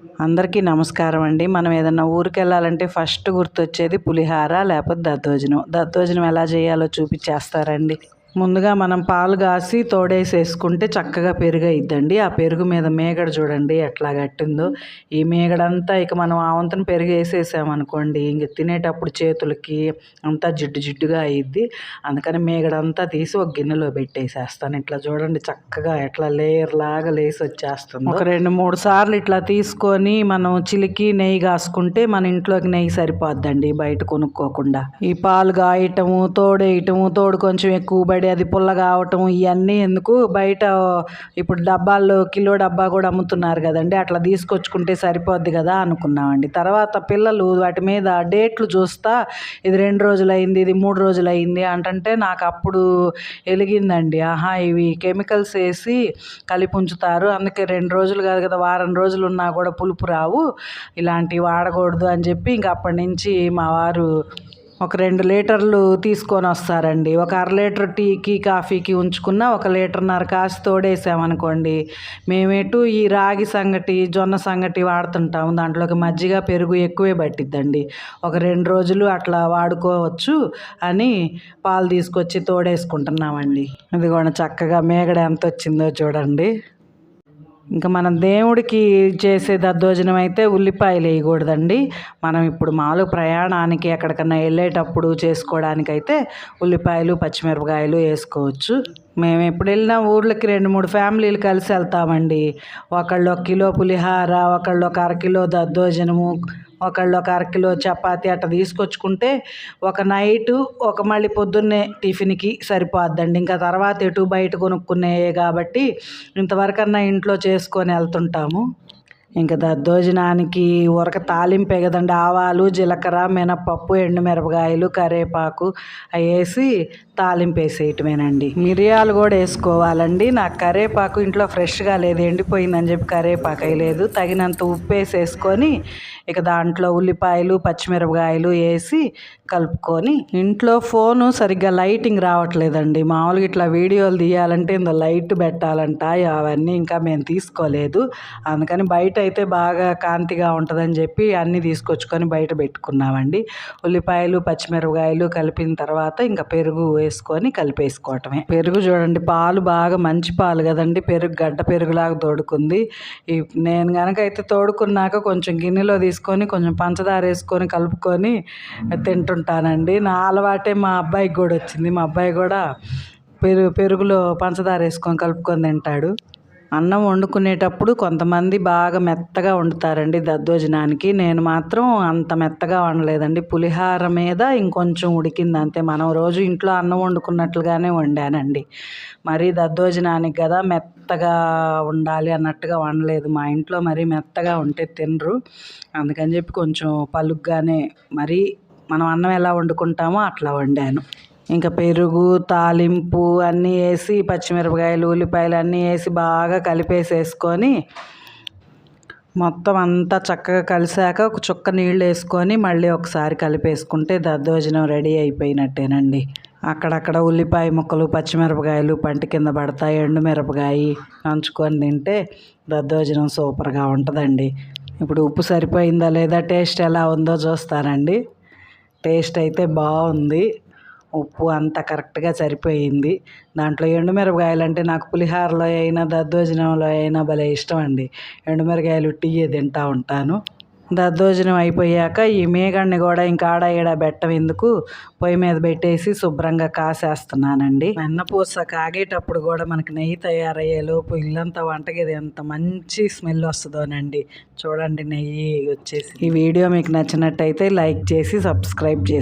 అందరికీ నమస్కారం అండి. మనం ఏదన్నా ఊరికి వెళ్ళాలంటే ఫస్ట్ గుర్తొచ్చేది పులిహార లేకపోతే దద్దోజనం. దద్దోజనం ఎలా చేయాలో చూపించేస్తారండి. ముందుగా మనం పాలు కాసి తోడేసేసుకుంటే చక్కగా పెరుగు అయిద్దండి ఆ పెరుగు మీద మేగడ చూడండి ఎట్లా గట్టిందో. ఈ మేగడంతా ఇక మనం ఆ పెరుగు వేసేసామనుకోండి ఇంక తినేటప్పుడు చేతులకి అంతా జిడ్డు జిడ్డుగా అయ్యిద్ది అందుకని మేగడంతా తీసి ఒక గిన్నెలో పెట్టేసేస్తాను. ఇట్లా చూడండి చక్కగా ఎట్లా లేయర్ లాగా లేసి వచ్చేస్తుంది. ఒక రెండు మూడు సార్లు ఇట్లా తీసుకొని మనం చిలికి నెయ్యి కాసుకుంటే మన ఇంట్లోకి నెయ్యి సరిపోద్దండి బయట కొనుక్కోకుండా. ఈ పాలు కాయటము తోడేయటము తోడు కొంచెం ఎక్కువ పడి అది పుల్ల కావటం ఇవన్నీ ఎందుకు? బయట ఇప్పుడు డబ్బాల్లో కిలో డబ్బా కూడా అమ్ముతున్నారు కదండి. అట్లా తీసుకొచ్చుకుంటే సరిపోద్ది కదా అనుకున్నామండి. తర్వాత పిల్లలు వాటి మీద డేట్లు చూస్తా ఇది రెండు రోజులు అయింది ఇది మూడు రోజులు అయింది అంటే నాకు అప్పుడు వెలిగిందండి ఆహా ఇవి కెమికల్స్ వేసి కలిపి ఉంచుతారు. అందుకే రెండు రోజులు కాదు కదా వారం రోజులు ఉన్నా కూడా పులుపు రావు. ఇలాంటివి వాడకూడదు అని చెప్పి ఇంక అప్పటి నుంచి మా వారు ఒక రెండు లీటర్లు తీసుకొని వస్తారండి. ఒక అర లీటర్ టీకి కాఫీకి ఉంచుకున్న ఒక లీటర్న్నర కాసి తోడేసామనుకోండి మేమేటు ఈ రాగి సంగటి జొన్న సంగటి వాడుతుంటాము. దాంట్లోకి మజ్జిగ పెరుగు ఎక్కువే పట్టిద్దండి. ఒక రెండు రోజులు అట్లా వాడుకోవచ్చు అని పాలు తీసుకొచ్చి తోడేసుకుంటున్నామండి. ఇది కూడా చక్కగా మేగడ ఎంత వచ్చిందో చూడండి. ఇంకా మనం దేవుడికి చేసే దద్దోజనం అయితే ఉల్లిపాయలు వేయకూడదండి. మనం ఇప్పుడు మాలు ప్రయాణానికి ఎక్కడికన్నా వెళ్ళేటప్పుడు చేసుకోవడానికైతే ఉల్లిపాయలు పచ్చిమిరపకాయలు వేసుకోవచ్చు. మేము ఎప్పుడు వెళ్ళినా ఊర్లకి రెండు మూడు ఫ్యామిలీలు కలిసి వెళ్తామండి. ఒకళ్ళు ఒక కిలో పులిహార ఒకళ్ళు ఒక అరకిలో దద్దోజనము ఒకళ్ళు ఒక అరకిలో చపాతి అట్ట తీసుకొచ్చుకుంటే ఒక నైటు ఒక మళ్ళీ పొద్దున్నే టిఫిన్కి సరిపోద్దండి. ఇంకా తర్వాత ఎటు బయట కొనుక్కునే కాబట్టి ఇంతవరకన్నా ఇంట్లో చేసుకొని వెళ్తుంటాము. ఇంకా దద్దోజనానికి ఉరక తాలింపే కదండి. ఆవాలు జీలకర్ర మినపప్పు ఎండుమిరపకాయలు కరివేపాకు అవి వేసి తాలింపు వేసేయటమేనండి మిరియాలు కూడా వేసుకోవాలండి. నాకు కరివేపాకు ఇంట్లో ఫ్రెష్గా లేదు ఎండిపోయిందని చెప్పి కరివేపాకు వేయలేదు తగినంత ఉప్పు వేసేసుకొని ఇక దాంట్లో ఉల్లిపాయలు పచ్చిమిరపకాయలు వేసి కలుపుకొని ఇంట్లో ఫోను సరిగ్గా లైటింగ్ రావట్లేదండి. మామూలుగా ఇట్లా వీడియోలు తీయాలంటే ఇందులో లైట్ పెట్టాలంట అవన్నీ ఇంకా మేము తీసుకోలేదు. అందుకని బయట అయితే బాగా కాంతిగా ఉంటుందని చెప్పి అన్నీ తీసుకొచ్చుకొని బయట పెట్టుకున్నామండి. ఉల్లిపాయలు పచ్చిమిరపకాయలు కలిపిన తర్వాత ఇంకా పెరుగు వేసుకొని కలిపేసుకోవటమే. పెరుగు చూడండి పాలు బాగా మంచి పాలు కదండి. పెరుగు గడ్డ పెరుగులాగా తోడుకుంది. ఈ నేను కనుక అయితే తోడుకున్నాక కొంచెం గిన్నెలో తీసుకొని కొంచెం పంచదార వేసుకొని కలుపుకొని తింటుంటానండి. నా అలవాటే మా అబ్బాయికి కూడా వచ్చింది. మా అబ్బాయి కూడా పెరుగు పెరుగులో పంచదార వేసుకొని కలుపుకొని తింటాడు. అన్నం వండుకునేటప్పుడు కొంతమంది బాగా మెత్తగా వండుతారండి దద్దోజనానికి. నేను మాత్రం అంత మెత్తగా వండలేదండి. పులిహార మీద ఇంకొంచెం ఉడికింది అంతే. మనం రోజు ఇంట్లో అన్నం వండుకున్నట్లుగానే వండానండి. మరీ దద్దోజనానికి కదా మెత్తగా ఉండాలి అన్నట్టుగా వండలేదు. మా ఇంట్లో మరీ మెత్తగా ఉంటే తినరు. అందుకని చెప్పి కొంచెం పలుగ్గానే మరీ మనం అన్నం ఎలా వండుకుంటామో అట్లా వండాను. ఇంకా పెరుగు తాలింపు అన్నీ వేసి పచ్చిమిరపకాయలు ఉల్లిపాయలు అన్నీ వేసి బాగా కలిపేసేసుకొని మొత్తం అంతా చక్కగా కలిసాక ఒక చుక్క నీళ్ళు వేసుకొని మళ్ళీ ఒకసారి కలిపేసుకుంటే దద్దోజనం రెడీ అయిపోయినట్టేనండి. అక్కడక్కడ ఉల్లిపాయ ముక్కలు పచ్చిమిరపకాయలు పంట కింద పడతాయి ఎండుమిరపకాయ నంచుకొని తింటే దద్దోజనం సూపర్గా ఉంటుందండి. ఇప్పుడు ఉప్పు సరిపోయిందా లేదా టేస్ట్ ఎలా ఉందో చూస్తానండి. టేస్ట్ అయితే బాగుంది. ఉప్పు అంత కరెక్ట్గా సరిపోయింది. దాంట్లో ఎండుమిరపకాయలు అంటే నాకు పులిహారలో అయినా దద్దోజనంలో అయినా భలే ఇష్టం అండి ఎండుమిరకాయలు టీయే తింటూ ఉంటాను. దద్దోజనం అయిపోయాక ఈ మేగడ్ని కూడా ఇంకా ఆడ ఈడ బెట్టం ఎందుకు? పొయ్యి మీద పెట్టేసి శుభ్రంగా కాసేస్తున్నానండి. వెన్నపూస కాగేటప్పుడు కూడా మనకి నెయ్యి తయారయ్యే లోపు ఇల్లంతా వంటగది ఎంత మంచి స్మెల్ వస్తుందోనండి. చూడండి నెయ్యి వచ్చేసి ఈ వీడియో మీకు నచ్చినట్టయితే లైక్ చేసి సబ్స్క్రైబ్ చేసి